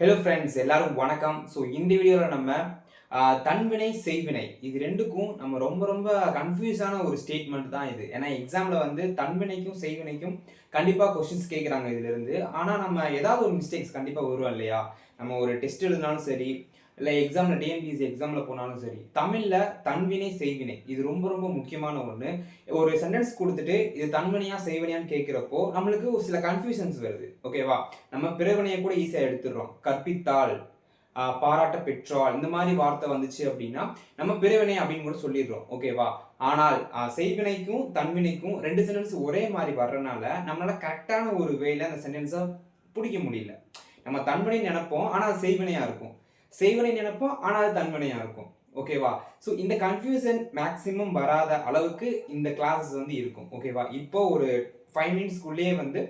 Hello friends எல்லாரும் வணக்கம். So இந்த வீடியோவில் நம்ம தன்வினை செய்வினை இது ரெண்டுக்கும் நம்ம ரொம்ப ரொம்ப கன்ஃபியூஸான ஒரு ஸ்டேட்மெண்ட் தான் இது. ஏன்னா எக்ஸாமில் வந்து தன்வினைக்கும் செய்வினைக்கும் கண்டிப்பாக கொஷின்ஸ் கேட்குறாங்க இதுலேருந்து ஆனால் நம்ம ஏதாவது ஒரு மிஸ்டேக்ஸ் கண்டிப்பாக வருவோம் இல்லையா? நம்ம ஒரு டெஸ்ட் எழுதினாலும் சரி இல்லை எக்ஸாமில் டிஎன்பிஎஸ்சி எக்ஸாமில் போனாலும் சரி தமிழில் தன்வினை செய்வினை இது ரொம்ப ரொம்ப முக்கியமான ஒன்று ஒரு சென்டென்ஸ் கொடுத்துட்டு இது தன்வினையா செய்வினையான்னு கேட்குறப்போ நம்மளுக்கு ஒரு சில கன்ஃபியூஷன்ஸ் வருது. ஓகேவா நம்ம பிறவினையை கூட ஈஸியாக எடுத்துடுறோம். கற்பித்தால் பாராட்ட பெற்றால் இந்த மாதிரி வார்த்தை வந்துச்சு அப்படின்னா நம்ம பிறவினை அப்படின்னு கூட சொல்லிடுறோம். ஓகேவா ஆனால் செய்வினைக்கும் தன்வினைக்கும் ரெண்டு சென்டென்ஸ் ஒரே மாதிரி வர்றதுனால நம்மளால கரெக்டான ஒரு வேல அந்த சென்டென்ஸை பிடிக்க முடியல. நம்ம தன்வினை நினைப்போம் ஆனால் அது செய்வினையாக இருக்கும். செய்வனை நினைப்போம் ஆனால் அது தன்மனையாக இருக்கும். ஓகேவா ஸோ இந்த கன்ஃபியூஷன் மேக்ஸிமம் வராத அளவுக்கு இந்த கிளாஸஸ் வந்து இருக்கும். ஓகேவா இப்போ ஒரு ஃபைவ் மினிட்ஸ்க்குள்ளேயே வந்து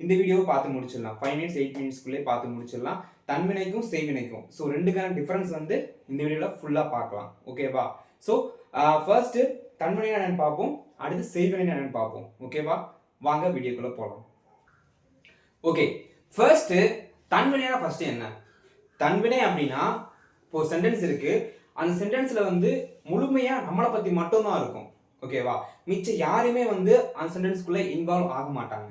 இந்த வீடியோவை பார்த்து முடிச்சிடலாம். ஃபைவ் மினிட்ஸ் எயிட் மினிட்ஸ்க்குள்ளேயே பார்த்து முடிச்சிடலாம். தன்வினைக்கும் செய்வினைக்கும். ஸோ ரெண்டுக்கான டிஃப்ரென்ஸ் வந்து இந்த வீடியோவில் ஃபுல்லாக பார்க்கலாம். ஓகேவா ஸோ ஃபர்ஸ்ட்டு தன்வினை என்னென்னு பார்ப்போம். அடுத்து செய்வினை பார்ப்போம். ஓகேவா வாங்க வீடியோக்குள்ளே போகலாம் ஓகே ஃபர்ஸ்ட்டு தன்வினைனா ஃபர்ஸ்ட் என்ன? தன்வினை அப்படின்னா இப்போ ஒரு சென்டென்ஸ் இருக்கு. அந்த சென்டென்ஸ்ல வந்து முழுமையா நம்மளை பத்தி மட்டும்தான் இருக்கும். ஓகேவா மிச்சம் யாருமே வந்து அந்த சென்டென்ஸ்குள்ள இன்வால்வ் ஆக மாட்டாங்க.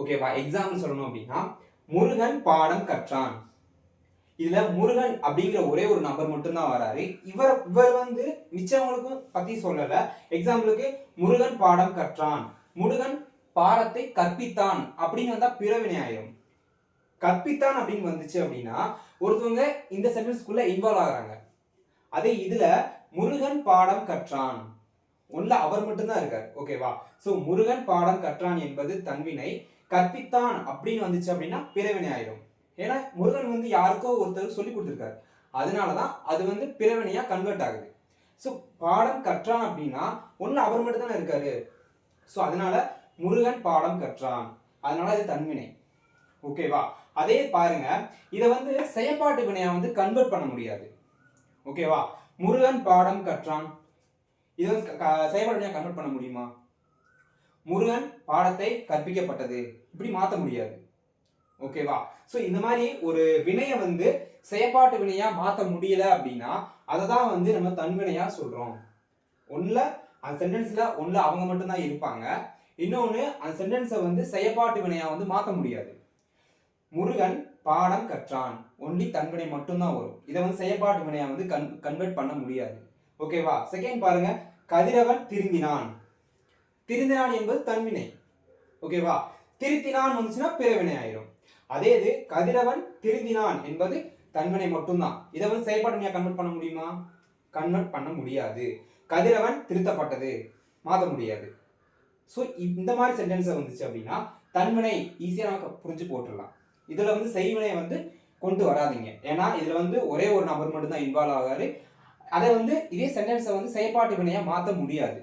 ஓகேவா எக்ஸாம்பிள் சொல்லணும் அப்படின்னா முருகன் பாடம் கற்றான். இதுல முருகன் அப்படிங்கிற ஒரே ஒரு நபர் மட்டும்தான் வராரு. இவர் இவர் வந்து மிச்சவங்களுக்கும் பத்தி சொல்லல. எக்ஸாம்பிளுக்கு முருகன் பாடம் கற்றான். முருகன் பாடத்தை கற்பித்தான் அப்படின்னு வந்தா பிறவினை ஆயிரும். கற்பித்தான் அப்படின்னு வந்துச்சு அப்படின்னா ஒருத்தவங்க இந்த சென்டென்ஸ்க்குள்ள இன்வால்வ் ஆகுறாங்க. அதே இதுல முருகன் பாடம் கற்றான். ஒன்ல அவர் மட்டும்தான் இருக்கார். ஓகேவா சோ முருகன் பாடம் கற்றான் என்பது தன்வினை கற்பித்தான் அப்படின்னு வந்துச்சு அப்படின்னா பிறவினை ஆயிடும் ஏன்னா முருகன் வந்து யாருக்கோ ஒருத்தர் சொல்லி கொடுத்துருக்காரு. அதனாலதான் அது வந்து பிறவினையா கன்வெர்ட் ஆகுது. ஸோ பாடம் கற்றான் அப்படின்னா ஒன்ல அவர் மட்டும் தானே இருக்காரு. ஸோ அதனால முருகன் பாடம் கற்றான். அதனால அது தன்வினை. ஓகேவா அதே பாருங்க இதை வந்து செயல்பாட்டு வினையா வந்து கன்வெர்ட் பண்ண முடியாது. ஓகேவா முருகன் பாடம் கற்றான். இதை வந்து க- செயல்பாட்டு வினையா கன்வெர்ட் பண்ண முடியுமா? முருகன் பாடத்தை கற்பிக்கப்பட்டது. இப்படி மாத்த முடியாது. ஓகேவா ஸோ இந்த மாதிரி ஒரு வினையை வந்து செயற்பாட்டு வினையா மாத்த முடியல அப்படின்னா அதை தான் வந்து நம்ம தன்வினையா சொல்றோம். ஒன்றில் அந்த சென்டென்ஸ்ல ஒன்றில் அவங்க மட்டும்தான் இருப்பாங்க. இன்னொன்று அந்த சென்டென்ஸை வந்து செயற்பாட்டு வினையா வந்து மாற்ற முடியாது. முருகன் பாடம் கற்றான். ஒன்லி தன்வினை மட்டும்தான் வரும். இதை வந்து செயற்பாட்டு வினையா வந்து கன் கன்வெர்ட் பண்ண முடியாது. ஓகேவா செகண்ட் பாருங்க. கதிரவன் திருந்தினான். திருந்தினான் என்பது தன்வினை ஓகேவா திருத்தினான் வந்துச்சுன்னா பிறவினை ஆயிரும். அதே இது கதிரவன் திருந்தினான் என்பது தன்வினை மட்டும்தான். இதை வந்து செயற்பாட்டு வினையா கன்வெர்ட் பண்ண முடியுமா? கன்வெர்ட் பண்ண முடியாது. கதிரவன் திருத்தப்பட்டது. மாற்ற முடியாது. ஸோ இந்த மாதிரி சென்டென்ஸை வந்துச்சு அப்படின்னா தன்வினை ஈஸியாக நமக்கு புரிஞ்சு போட்டுடலாம். இதில் வந்து செய்வினை வந்து கொண்டு வராதீங்க. ஏன்னா இதில் வந்து ஒரே ஒரு நபர் மட்டும்தான் இன்வால்வ் ஆகாரு. அதை வந்து இதே சென்டென்ஸை வந்து செயற்பாட்டு வினையாக மாற்ற முடியாது.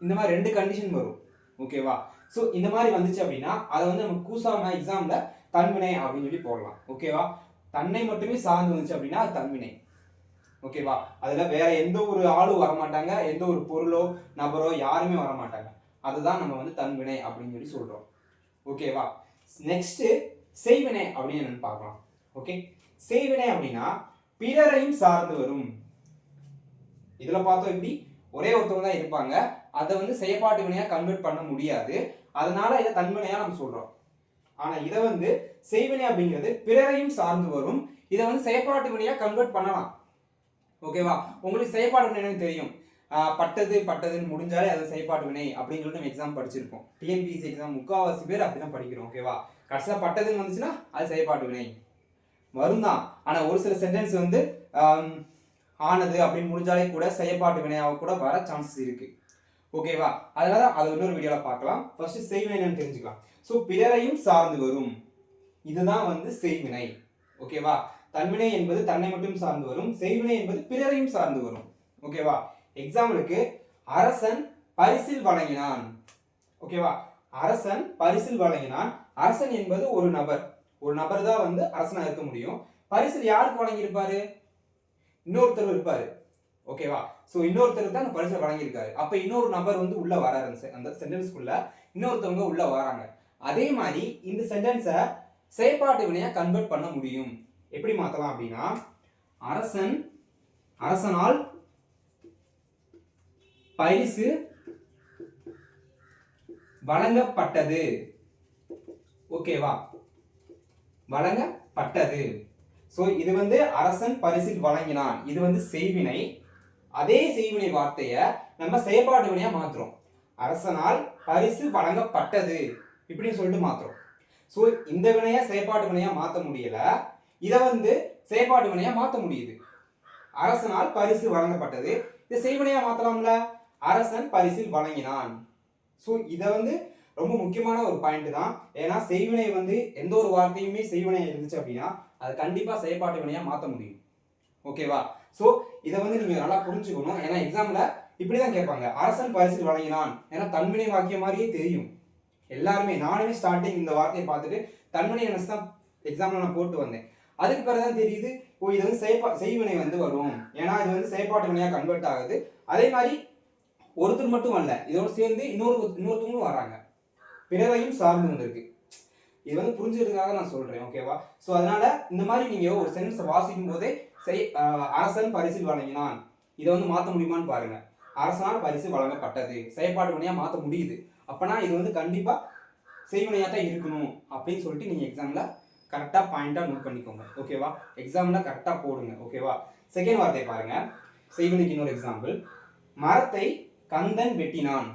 இந்த மாதிரி ரெண்டு கண்டிஷன் வரும். ஓகேவா ஸோ இந்த மாதிரி வந்துச்சு அப்படின்னா அதை வந்து நம்ம கூசாம எக்ஸாமில் தன்வினை அப்படின்னு சொல்லி போடலாம். ஓகேவா தன்னை மட்டுமே சார்ந்து வந்துச்சு அப்படின்னா அது தன்வினை ஓகேவா அதில் வேற எந்த ஒரு ஆளும் வரமாட்டாங்க. எந்த ஒரு பொருளோ நபரோ யாருமே வரமாட்டாங்க. அதுதான் நம்ம வந்து தன்வினை அப்படின்னு சொல்லி சொல்கிறோம் ஓகேவா நெக்ஸ்ட்டு செய்வினை அப்படின்னு என்னன்னு பார்க்கலாம். ஓகே செய்வினை அப்படின்னா பிறரையும் சார்ந்து வரும் இதுல பார்த்தோம் எப்படி? ஒரே ஒருத்தவங்க தான் இருப்பாங்க. அதை வந்து செயற்பாட்டு வினையா கன்வெர்ட் பண்ண முடியாது. அதனால இதை தன்வினையா நம்ம சொல்றோம். ஆனா இதை வந்து செய்வினை அப்படிங்கிறது பிறரையும் சார்ந்து வரும் இதை வந்து செயற்பாட்டு வினையா கன்வெர்ட் பண்ணலாம். ஓகேவா உங்களுக்கு செயற்பாடு வினை தெரியும். பட்டது பட்டதுன்னு முடிஞ்சாலே அது செயற்பாட்டு வினை அப்படின்னு சொல்லிட்டு நம்ம எக்ஸாம் படிச்சிருப்போம் டிஎன்பிஎஸ்சி எக்ஸாம் முக்காவாசி பேர் அப்படிதான் படிக்கிறோம். ஓகேவா கடைசியாக பட்டதுன்னு வந்துச்சுன்னா அது செயற்பாட்டு வினை. வரும் தான் ஆனால் ஒரு சில சென்டென்ஸ் வந்து ஆனது அப்படின்னு முடிஞ்சாலே கூட செயற்பாட்டு வினையாக கூட வர சான்சஸ் இருக்குது ஓகேவா அதனால அது இன்னொரு வீடியோவில் பார்க்கலாம். ஃபர்ஸ்ட் செய்வினை என்னன்னு தெரிஞ்சுக்கலாம். ஸோ பிறரையும் சார்ந்து வரும். இதுதான் வந்து செய்வினை. ஓகேவா தன்வினை என்பது தன்னை மட்டும் சார்ந்து வரும். செய்வினை என்பது பிறரையும் சார்ந்து வரும். ஓகேவா எக்ஸாம்பிளுக்கு அரசன் பரிசில் வழங்கினான். ஓகேவா அரசன் பரிசில் வழங்கினான். அரசன் என்பது ஒரு நபர். ஒரு நபர் தான் வந்து அரசனா இருக்க முடியும். பரிசில் யாருக்கு வழங்கியிருப்பாரு? இன்னொருத்தர் இருப்பாரு. ஓகேவா சோ இன்னொருத்தர் தான் அந்த பரிசை வழங்கியிருக்காரு. அப்ப இன்னொரு நபர் வந்து உள்ள வராரு அந்த அந்த சென்டென்ஸ்க்குள்ள இன்னொருத்தவங்க உள்ள வராங்க. அதே மாதிரி இந்த சென்டென்ஸை செயற்பாட்டு வினையா கன்வெர்ட் பண்ண முடியும். எப்படி மாற்றலாம் அப்படின்னா அரசன் அரசனால் பரிசு வழங்கப்பட்டது. ஓகேவா வழங்கப்பட்டது. ஸோ இது வந்து அரசன் பரிசில் வழங்கினான். இது வந்து செய்வினை. அதே செய்வினை வார்த்தையை நம்ம செயற்பாடு வினையா மாத்துறோம். அரசனால் பரிசு வழங்கப்பட்டது இப்படின்னு சொல்லிட்டு மாத்துறோம். ஸோ இந்த வினையை செயற்பாடு வினையா மாற்ற முடியல. இதை வந்து செயற்பாடு வினையா மாற்ற முடியுது. அரசனால் பரிசு வழங்கப்பட்டது. இதை செய்வினையா மாத்தலாம்ல? அரசன் பரிசில் வழங்கினான். ஸோ இதை வந்து ரொம்ப முக்கியமான ஒரு பாயிண்ட் தான். ஏன்னா செய்வினை வந்து எந்த ஒரு வார்த்தையுமே செய்வினை இருந்துச்சு அப்படின்னா அதை கண்டிப்பாக செயற்பாட்டு வினையாக மாற்ற முடியும். ஓகேவா ஸோ இதை வந்து நீங்கள் நல்லா புரிஞ்சுக்கணும். ஏன்னா எக்ஸாமில் இப்படி தான் கேட்பாங்க. அரசன் பரிசில் வழங்கினான். ஏன்னா தன்வினை வாக்கியம் மாதிரியே தெரியும். எல்லாருமே நானுமே ஸ்டார்டிங் இந்த வார்த்தையை பார்த்துட்டு தன்வினை நினைச்சு தான் எக்ஸாமில் நான் போட்டு வந்தேன். அதுக்கு பிறகு தான் தெரியுது ஓ இது வந்து செயற்பா செய்வினை வந்து வரும். ஏன்னா இது வந்து செயற்பாட்டு வினையாக கன்வெர்ட் ஆகுது. அதே மாதிரி ஒருத்தர் மட்டும் வரல இதோட சேர்ந்து இன்னொரு இன்னொருத்தவங்களும் வராங்க பிறரையும் சார்ந்து வந்திருக்கு. இது வந்து புரிஞ்சுக்கிறதுக்காக நான் சொல்றேன் ஓகேவா ஸோ அதனால இந்த மாதிரி நீங்க ஒரு சென்டென்ஸை வாசிக்கும் போதே செய் அரசன் பரிசு வழங்கினான். இதை வந்து மாற்ற முடியுமான்னு பாருங்க. அரசனால் பரிசு வழங்கப்பட்டது. செயற்பாடு வினையா மாற்ற முடியுது. அப்பனா இது வந்து கண்டிப்பா செய்வினையாக தான் இருக்கணும் அப்படின்னு சொல்லிட்டு நீங்கள் எக்ஸாமில் கரெக்டாக பாயிண்ட்டாக நோட் பண்ணிக்கோங்க ஓகேவா எக்ஸாமில் கரெக்டாக போடுங்க ஓகேவா செகண்ட் வார்த்தை பாருங்க. செய்வினைக்கு இன்னொரு எக்ஸாம்பிள் மரத்தை கந்தன் வெட்டினான்.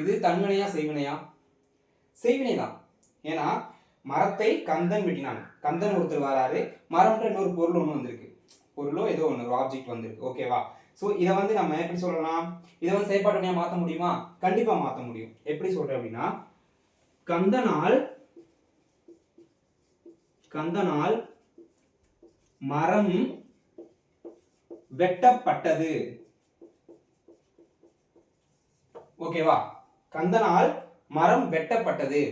இது தன்வினையா செய்வினையா செய்வினை தான் ஏன்னா மரத்தை கந்தன் வெட்டினான். கந்தன் ஒருத்தர் வராரு. மரம்ன்ற இன்னொரு பொருள் ஒன்று வந்திருக்கு. பொருளோ ஏதோ ஒன்று ஒரு ஆப்ஜெக்ட் வந்திருக்கு. ஓகேவா ஸோ இதை வந்து நம்ம எப்படி சொல்லலாம்? இதை வந்து செயற்பாட்டு வினையா மாற்ற முடியுமா? கண்டிப்பா மாற்ற முடியும். எப்படி சொல்றேன் அப்படின்னா கந்தனால் கந்தனால் மரம் வெட்டப்பட்டது. ஓகேவா கந்தனால் மரம் வெட்டப்பட்டது.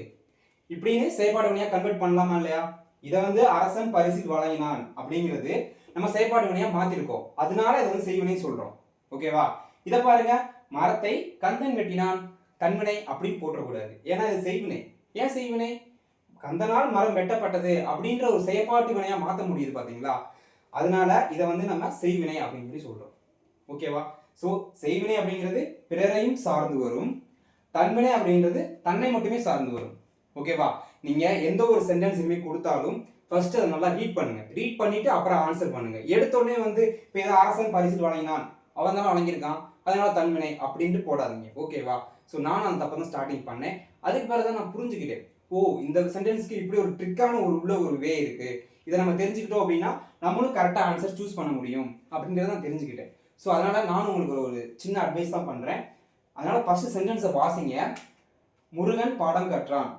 இப்படின்னு செயற்பாடு வினையா கன்வெர்ட் பண்ணலாமா இல்லையா? இதை வந்து அரசன் பரிசில் வழங்கினான் அப்படிங்கிறது நம்ம செயற்பாடு வினையா மாத்திருக்கோம். அதனால இதை வந்து செய்வினை சொல்றோம். ஓகேவா இதை பாருங்க. மரத்தை கந்தன் வெட்டினான். கண்வினை அப்படின்னு போட்டக்கூடாது ஏன்னா இது செய்வினை. ஏன் செய்வினை? கந்தனால் மரம் வெட்டப்பட்டது அப்படின்ற ஒரு செயற்பாட்டு வினையா மாற்ற முடியுது பாத்தீங்களா? அதனால இதை வந்து நம்ம செய்வினை அப்படின்னு சொல்லி சொல்றோம். ஓகேவா ஸோ செய்வினை அப்படிங்கிறது பிறரையும் சார்ந்து வரும். தன்வினை அப்படின்றது தன்னை மட்டுமே சார்ந்து வரும். ஓகேவா நீங்க எந்த ஒரு சென்டென்ஸுமே கொடுத்தாலும் ஃபர்ஸ்ட் அதை நல்லா ரீட் பண்ணுங்க. ரீட் பண்ணிட்டு அப்புறம் ஆன்சர் பண்ணுங்க. எடுத்தோடனே வந்து இப்போ ஏதோ அரசன் பரிசில் வழங்கினான் அவன் தானே வழங்கியிருக்கான் அதனால தன்வினை அப்படின்ட்டு போடாதீங்க. ஓகேவா ஸோ நான் அந்த தப்பை தான் ஸ்டார்டிங் பண்ணேன். அதுக்கு பிறகு தான் நான் புரிஞ்சுக்கிட்டேன். ஓ இந்த சென்டென்ஸ்க்கு இப்படி ஒரு ட்ரிக்கான ஒரு உள்ள ஒரு வே இருக்கு. இதை நம்ம தெரிஞ்சுக்கிட்டோம் அப்படின்னா நம்மளும் கரெக்டாக ஆன்சர் சூஸ் பண்ண முடியும் அப்படின்றத நான் தெரிஞ்சுக்கிட்டேன். ஸோ அதனால நானும் உங்களுக்கு ஒரு சின்ன அட்வைஸ் தான் பண்ணுறேன் அதனால் ஃபஸ்ட்டு சென்டென்ஸை வாசிங்க. முருகன் பாடம் கற்றான்.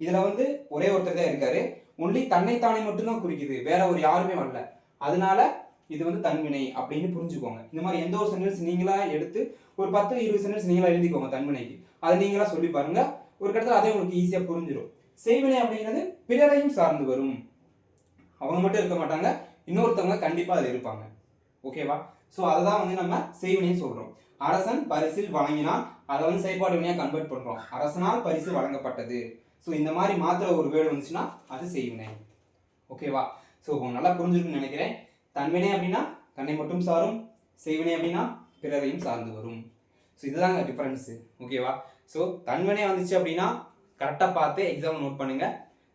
இதில் வந்து ஒரே ஒருத்தர் தான் இருக்கார். ஒன்லி தன்னைத்தானே மட்டும்தான் குறிக்குது. வேற ஒரு யாருமே வரல. அதனால இது வந்து தன்வினை அப்படின்னு புரிஞ்சுக்கோங்க. இந்த மாதிரி எந்த ஒரு சென்டென்ஸ் நீங்களா எடுத்து ஒரு பத்து இருபது சென்டென்ஸ் நீங்களா எழுதிக்கோங்க தன்வினைக்கு. அதை நீங்களா சொல்லி பாருங்க. ஒரு கட்டத்தில் அதே உங்களுக்கு ஈஸியாக புரிஞ்சிடும் செய்வினை அப்படிங்கிறது பிறரையும் சார்ந்து வரும். அவங்க மட்டும் இருக்க மாட்டாங்க. இன்னொருத்தவங்க கண்டிப்பாக அது இருப்பாங்க. ஓகேவா ஸோ அதை தான் வந்து நம்ம செய்வினைன்னு சொல்கிறோம் அரசன் பரிசில் வழங்கினான் அதை வந்து செயற்பாடு வினையாக கன்வெர்ட் பண்ணுறோம் அரசனால் பரிசு வழங்கப்பட்டது. ஸோ இந்த மாதிரி மாத்திர ஒரு வேர்டு வந்துச்சுன்னா அது செய்வினை. ஓகேவா ஸோ நல்லா புரிஞ்சிருக்குன்னு நினைக்கிறேன். தன்வினை அப்படின்னா தன்னை மட்டும் சாரும். செய்வினை அப்படின்னா பிறரையும் சார்ந்து வரும். ஸோ இதுதாங்க டிஃப்ரென்ஸு ஓகேவா ஸோ தன்வினை வந்துச்சு அப்படின்னா கரெக்டாக பார்த்து எக்ஸாம் நோட் பண்ணுங்க.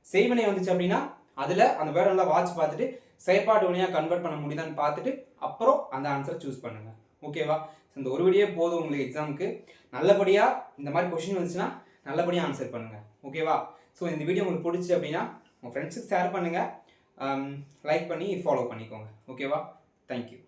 செய்வினை வந்துச்சு அப்படின்னா அதில் அந்த வேர்டை நல்லா வாட்ச் பார்த்துட்டு செயற்பாடு வினையாக கன்வெர்ட் பண்ண முடியுதான்னு பார்த்துட்டு அப்புறம் அந்த ஆன்சரை சூஸ் பண்ணுங்கள் ஓகேவா? ஸோ இந்த ஒரு வீடியோ போதும் உங்களுக்கு எக்ஸாமுக்கு நல்லபடியாக இந்த மாதிரி கொஷின் வந்துச்சுன்னா நல்லபடியாக ஆன்சர் பண்ணுங்கள் ஓகேவா? ஸோ இந்த வீடியோ உங்களுக்கு பிடிச்சி அப்படின்னா உங்கள் ஃப்ரெண்ட்ஸுக்கு ஷேர் பண்ணுங்கள் லைக் um, பண்ணி ஃபாலோ பண்ணிக்கோங்க. ஓகேவா? தேங்க்யூ